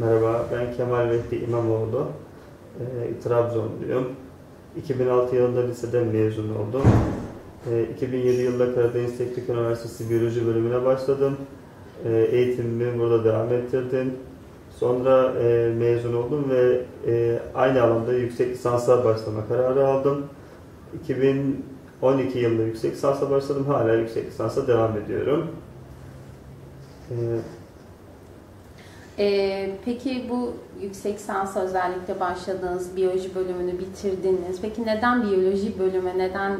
Merhaba, ben Kemal Vehbi İmamoğlu. E, Trabzonluyum. 2006 yılında liseden mezun oldum. E, 2007 yılında Karadeniz Teknik Üniversitesi Biyoloji bölümüne başladım. E, eğitimimi burada devam ettirdim. Sonra e, mezun oldum ve e, aynı alanda yüksek lisansa başlama kararı aldım. 2012 yılında yüksek lisansa başladım. Hala yüksek lisansa devam ediyorum. E, Ee, peki bu yüksek lisansa özellikle başladığınız biyoloji bölümünü bitirdiniz. Peki neden biyoloji bölümü, neden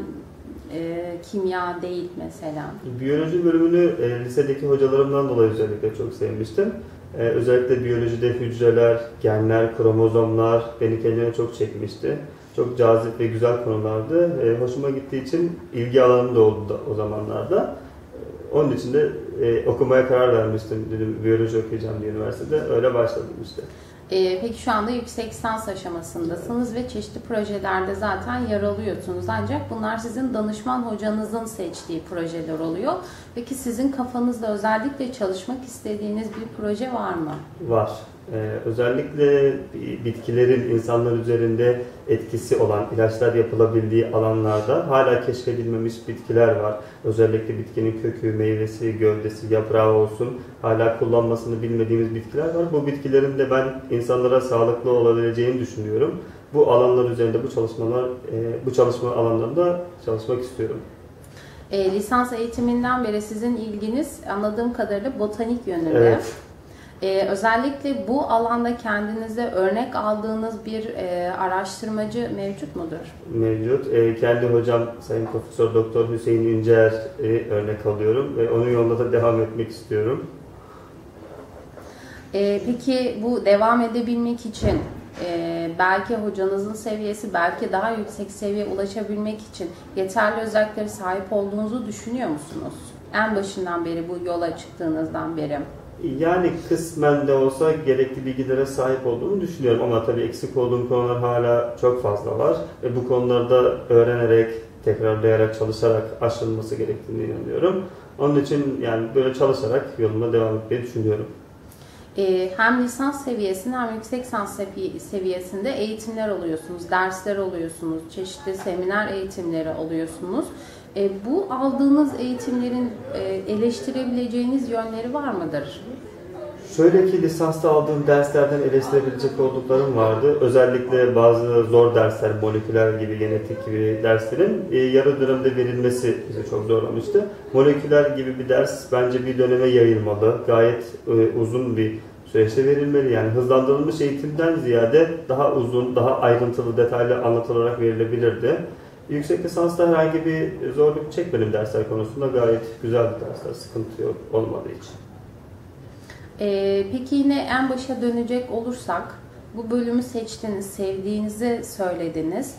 e, kimya değil mesela? Biyoloji bölümünü e, lisedeki hocalarımdan dolayı özellikle çok sevmiştim. E, özellikle biyolojide hücreler, genler, kromozomlar beni kendine çok çekmişti. Çok cazip ve güzel konulardı. E, hoşuma gittiği için ilgi alanım da oldu da, o zamanlarda. E, onun için de e, okumaya karar vermiştim. Dedim biyoloji okuyacağım diye üniversitede. Öyle başladım işte. Ee, peki şu anda yüksek lisans aşamasındasınız ve çeşitli projelerde zaten yer alıyorsunuz. Ancak bunlar sizin danışman hocanızın seçtiği projeler oluyor. Peki sizin kafanızda özellikle çalışmak istediğiniz bir proje var mı? Var. Ee, özellikle bitkilerin insanlar üzerinde etkisi olan ilaçlar yapılabildiği alanlarda hala keşfedilmemiş bitkiler var. Özellikle bitkinin kökü, meyvesi, gövdesi, yaprağı olsun hala kullanmasını bilmediğimiz bitkiler var. Bu bitkilerin de ben insanlara sağlıklı olabileceğini düşünüyorum. Bu alanlar üzerinde bu çalışmalar, e, bu çalışma alanlarında çalışmak istiyorum. E, lisans eğitiminden beri sizin ilginiz anladığım kadarıyla botanik yönünde. Evet. Ee, özellikle bu alanda kendinize örnek aldığınız bir e, araştırmacı mevcut mudur? Mevcut. E, kendi hocam Sayın Profesör Doktor Hüseyin İncer'i örnek alıyorum ve onun yolunda da devam etmek istiyorum. Ee, peki bu devam edebilmek için e, belki hocanızın seviyesi, belki daha yüksek seviyeye ulaşabilmek için yeterli özelliklere sahip olduğunuzu düşünüyor musunuz? En başından beri bu yola çıktığınızdan beri. Yani kısmen de olsa gerekli bilgilere sahip olduğumu düşünüyorum ama tabii eksik olduğum konular hala çok fazla var ve bu konularda öğrenerek, tekrarlayarak, çalışarak aşılması gerektiğini inanıyorum. Onun için yani böyle çalışarak yoluma devam etmeyi düşünüyorum. Ee, hem lisans seviyesinde hem yüksek lisans sevi- seviyesinde eğitimler alıyorsunuz, dersler alıyorsunuz, çeşitli seminer eğitimleri alıyorsunuz. E, bu aldığınız eğitimlerin e, eleştirebileceğiniz yönleri var mıdır? Şöyle ki lisansta aldığım derslerden eleştirebilecek olduklarım vardı. Özellikle bazı zor dersler, moleküler gibi, genetik gibi derslerin e, yarı dönemde verilmesi bizi çok zorlamıştı. Moleküler gibi bir ders bence bir döneme yayılmalı. Gayet e, uzun bir süreçte verilmeli. Yani hızlandırılmış eğitimden ziyade daha uzun, daha ayrıntılı, detaylı anlatılarak verilebilirdi. Yüksek lisansta herhangi bir zorluk çekmedim dersler konusunda. Gayet güzel bir dersler, sıkıntı yok olmadığı için. E, peki yine en başa dönecek olursak, bu bölümü seçtiniz, sevdiğinizi söylediniz.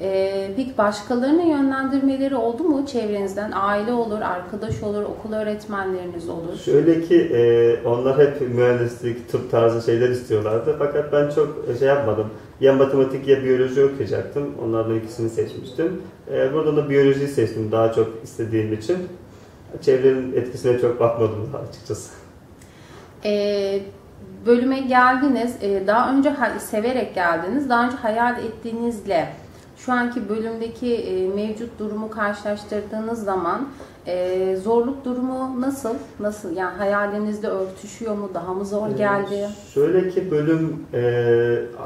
E, peki başkalarını yönlendirmeleri oldu mu çevrenizden? Aile olur, arkadaş olur, okul öğretmenleriniz olur. Şöyle ki e, onlar hep mühendislik, tıp tarzı şeyler istiyorlardı. Fakat ben çok şey yapmadım. Ya matematik ya biyoloji okuyacaktım. Onlardan ikisini seçmiştim. E, burada da biyolojiyi seçtim daha çok istediğim için. Çevrenin etkisine çok bakmadım daha açıkçası. E, bölüme geldiniz, e, daha önce severek geldiniz, daha önce hayal ettiğinizle şu anki bölümdeki e, mevcut durumu karşılaştırdığınız zaman e, zorluk durumu nasıl? Nasıl? Yani hayalinizde örtüşüyor mu? Daha mı zor geldi? Ee, Şöyle ki bölüm e,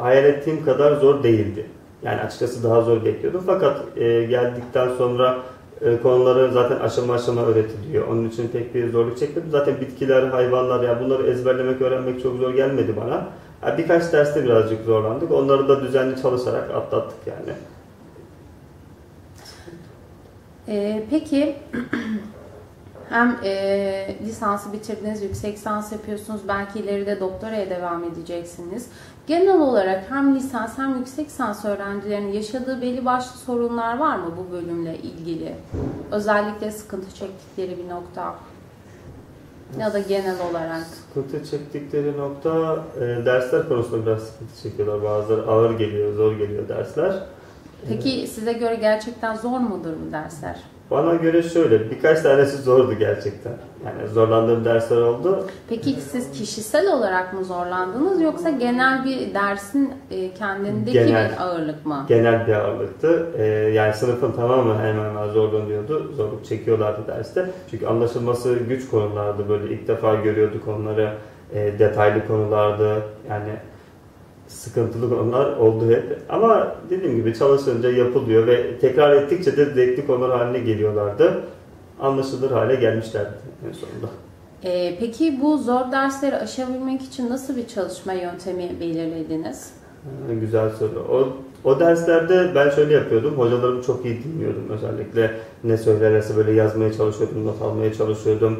hayal ettiğim kadar zor değildi. Yani açıkçası daha zor bekliyordum. Fakat e, geldikten sonra e, konuları zaten aşama aşama öğretiliyor. Onun için pek bir zorluk çekmedim. Zaten bitkiler, hayvanlar ya bunları ezberlemek, öğrenmek çok zor gelmedi bana. Yani birkaç derste birazcık zorlandık. Onları da düzenli çalışarak atlattık yani. E, peki hem e, lisansı bitirdiniz, yüksek lisans yapıyorsunuz, belki ileride doktoraya devam edeceksiniz. Genel olarak hem lisans hem yüksek lisans öğrencilerinin yaşadığı belli başlı sorunlar var mı bu bölümle ilgili? Özellikle sıkıntı çektikleri bir nokta ya da genel olarak. Sıkıntı çektikleri nokta e, dersler konusunda biraz sıkıntı çekiyorlar. Bazıları ağır geliyor, zor geliyor dersler. Peki size göre gerçekten zor mudur bu dersler? Bana göre şöyle, birkaç tanesi zordu gerçekten. Yani zorlandığım dersler oldu. Peki siz kişisel olarak mı zorlandınız yoksa genel bir dersin e, kendindeki Genel. bir ağırlık mı? Genel bir ağırlıktı. Ee, yani sınıfın tamamı hemen hemen zorlanıyordu. Zorluk çekiyorlardı derste. Çünkü anlaşılması güç konulardı. Böyle ilk defa görüyorduk onları. Ee, detaylı konulardı. Yani sıkıntılı konular oldu hep. Ama dediğim gibi çalışınca yapılıyor ve tekrar ettikçe de zevkli konular haline geliyorlardı. Anlaşılır hale gelmişlerdi en sonunda. E, peki bu zor dersleri aşabilmek için nasıl bir çalışma yöntemi belirlediniz? Ha, Güzel soru. O, o derslerde ben şöyle yapıyordum. Hocalarımı çok iyi dinliyordum özellikle. Ne söylerlerse böyle yazmaya çalışıyordum, not almaya çalışıyordum.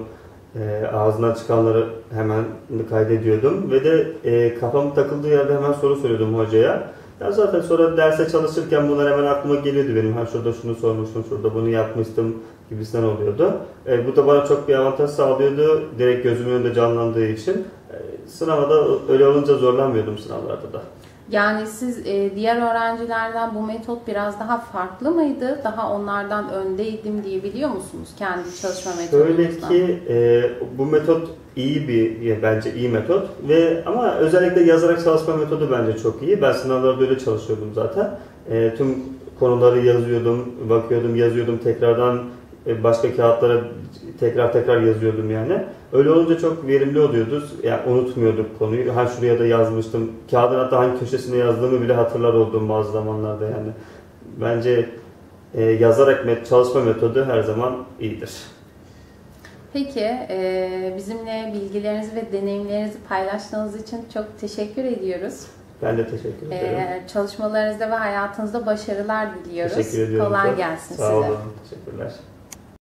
E, ağzından çıkanları hemen kaydediyordum. Ve de e, kafam takıldığı yerde hemen soru soruyordum hocaya. Ya zaten sonra derse çalışırken bunlar hemen aklıma geliyordu benim. Ha şurada şunu sormuştum, şurada bunu yapmıştım gibisinden oluyordu. E, bu da bana çok bir avantaj sağlıyordu. Direkt gözümün önünde canlandığı için. E, sınava da öyle olunca zorlanmıyordum sınavlarda da. Yani siz e, diğer öğrencilerden bu metot biraz daha farklı mıydı? Daha onlardan öndeydim diyebiliyor musunuz kendi çalışma Şöyle metodunuzdan? ki e, bu metot iyi bir bence iyi metot ve ama özellikle yazarak çalışma metodu bence çok iyi. Ben sınavlarda öyle çalışıyordum zaten. E, tüm konuları yazıyordum, bakıyordum, yazıyordum tekrardan başka kağıtlara tekrar tekrar yazıyordum yani. Öyle olunca çok verimli oluyordu. Yani unutmuyorduk konuyu. Ha şuraya da yazmıştım. Kağıdın hatta hangi köşesine yazdığımı bile hatırlar oldum bazı zamanlarda yani. Bence e, yazarak met- çalışma metodu her zaman iyidir. Peki, e, bizimle bilgilerinizi ve deneyimlerinizi paylaştığınız için çok teşekkür ediyoruz. Ben de teşekkür ederim. E, çalışmalarınızda ve hayatınızda başarılar diliyoruz. Teşekkür ediyorum. Kolay gelsin Sağ size. olun. Teşekkürler.